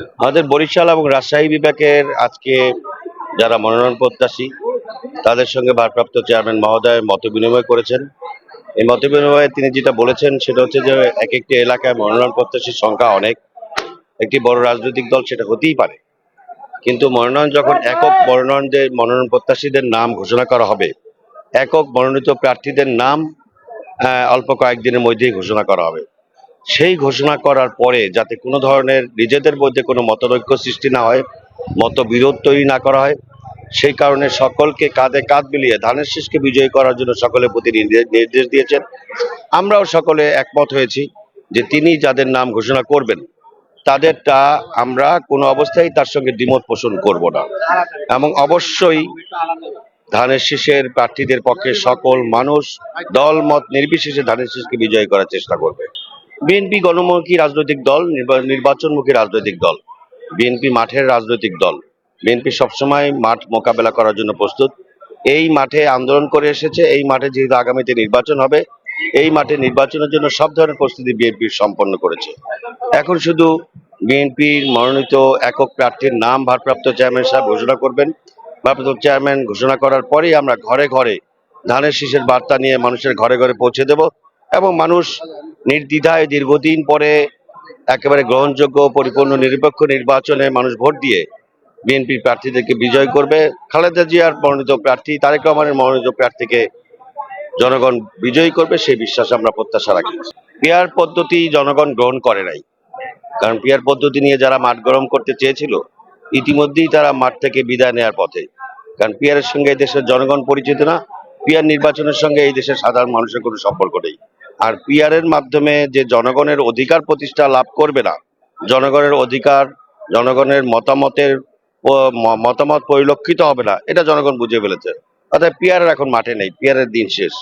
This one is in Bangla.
আমাদের বরিশাল এবং রাজশাহী বিভাগের আজকে যারা মনোনয়ন প্রত্যাশী তাদের সঙ্গে ভারপ্রাপ্ত চেয়ারম্যান মহোদয় মত বিনিময় করেছেন। এই মত বিনিময়ে তিনি যেটা বলেছেন সেটা হচ্ছে যে এক একটি এলাকায় মনোনয়ন প্রত্যাশীর সংখ্যা অনেক। একটি বড় রাজনৈতিক দল সেটা হতেই পারে। কিন্তু মনোনয়ন যখন একক মনোনয়নদের মনোনয়ন প্রত্যাশীদের নাম ঘোষণা করা হবে একক মনোনীত প্রার্থীদের নাম আহ, অল্প কয়েকদিনের মধ্যেই ঘোষণা করা হবে। সেই ঘোষণা করার পরে যাতে কোনো ধরনের নিজেদের মধ্যে কোনো মতনৈক্য সৃষ্টি না হয়, মতবিরোধ তৈরি না করা হয়, সেই কারণে সকলকে কাঁধে কাঁধ মিলিয়ে ধানের শীষকে বিজয়ী করার জন্য সকলের প্রতি নির্দেশ দিয়েছেন। আমরাও সকলে একমত হয়েছি যে তিনি যাদের নাম ঘোষণা করবেন, তাদেরটা আমরা কোনো অবস্থায় তার সঙ্গে দ্বিমত পোষণ করব না। এবং অবশ্যই ধানের শীষের প্রার্থীদের পক্ষে সকল মানুষ দল মত নির্বিশেষে ধানের শীষকে বিজয় করার চেষ্টা করবে। বিএনপি গণমুখী রাজনৈতিক দল, নির্বা- নির্বাচনমুখী রাজনৈতিক দল। বিএনপি মাঠের রাজনৈতিক দল। বিএনপি সবসময় মাঠ মোকাবেলা করার জন্য প্রস্তুত। এই মাঠে আন্দোলন করে এসেছে। এই মাঠে যেহেতু আগামীতে নির্বাচন হবে, এই মাঠে নির্বাচনের জন্য সব ধরনের প্রস্তুতি বিএনপি সম্পন্ন করেছে। এখন শুধু বিএনপির মনোনীত একক প্রার্থীর নাম ভারপ্রাপ্ত চেয়ারম্যান সাহেব ঘোষণা করবেন। ভারপ্রাপ্ত চেয়ারম্যান ঘোষণা করার পরেই আমরা ঘরে ঘরে ধানের শীষের বার্তা নিয়ে মানুষের ঘরে ঘরে পৌঁছে দেব এবং মানুষ নির্দ্বিধায় দীর্ঘদিন পরে একেবারে গ্রহণযোগ্য, পরিপূর্ণ, নিরপেক্ষ নির্বাচনে মানুষ ভোট দিয়ে বিএনপি প্রার্থীদেরকে বিজয় করবে। খালেদা জিয়ার মনোনীত প্রার্থী তারেক রহমানের মনোনীত প্রার্থীকে জনগণ বিজয়ী করবে, সেই বিশ্বাস আমরা প্রত্যাশা রাখি। পিয়ার পদ্ধতি জনগণ গ্রহণ করে নাই। কারণ পিয়ার পদ্ধতি নিয়ে যারা মাঠ গরম করতে চেয়েছিল, ইতিমধ্যেই তারা মাঠ থেকে বিদায় নেওয়ার পথে। কারণ পিয়ারের সঙ্গে এই দেশের জনগণ পরিচিত না, পিয়ার নির্বাচনের সঙ্গে এই দেশের সাধারণ মানুষের কোনো সম্পর্ক নেই। আর পিয়ারের মাধ্যমে যে জনগণের অধিকার প্রতিষ্ঠা লাভ করবে না, জনগণের অধিকার, জনগণের মতামতের মতামত পরিলক্ষিত হবে না, এটা জনগণ বুঝে ফেলেছে। অর্থাৎ পিয়ারের এখন মাঠে নেই পিয়ারের দিন শেষ।